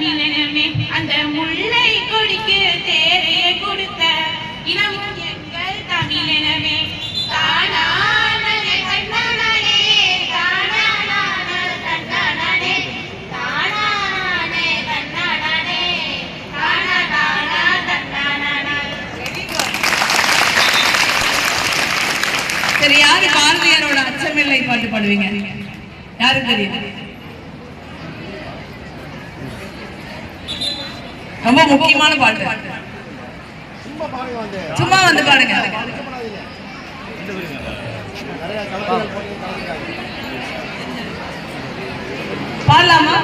நிலமே அந்த முல்லை கொடிக்கு தேரையை கொடுத்த இனம் எங்கள் தமிழனமே. சரி யாரு பாரதியாரோட அச்சமில்லை பாட்டு பாடுவீங்க? யாரும் தெரியும்? ரொம்ப முக்கியமான பாட்டு. சும்மா வந்து பாருங்க பாடலாமா?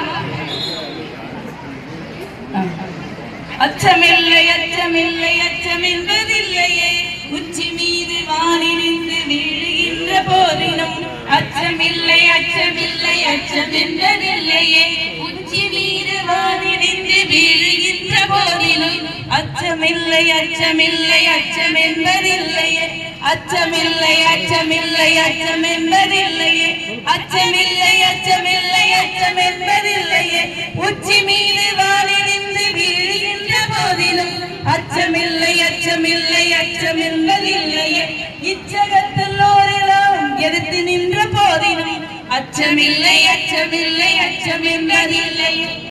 அச்சமில்லை அச்சமில்லை அச்சமென்பதில்லையே உச்சி மீது வானிருந்து வீழுகின்ற போதினும் அச்சமில்லை அச்சமில்லை அச்சமென்பதில்லையே உச்சி மீது வானிருந்து வீழு அச்சமில்லை அச்சமில்லை அச்சம் என்பதில்லையே அச்சமில்லை அச்சமில்லை அச்சம் என்பதில்லையே அச்சமில்லை அச்சமில்லை அச்சம் என்பதில்லையே உச்சி மீது வானிலிருந்து வீழுகின்ற போதிலும் அச்சமில்லை அச்சமில்லை அச்சம் என்பதில்லையே இச்சகத்தில் ஓரெல்லாம் எதிர்த்து நின்ற போதிலும் அச்சமில்லை அச்சமில்லை அச்சம் என்பதில்லையே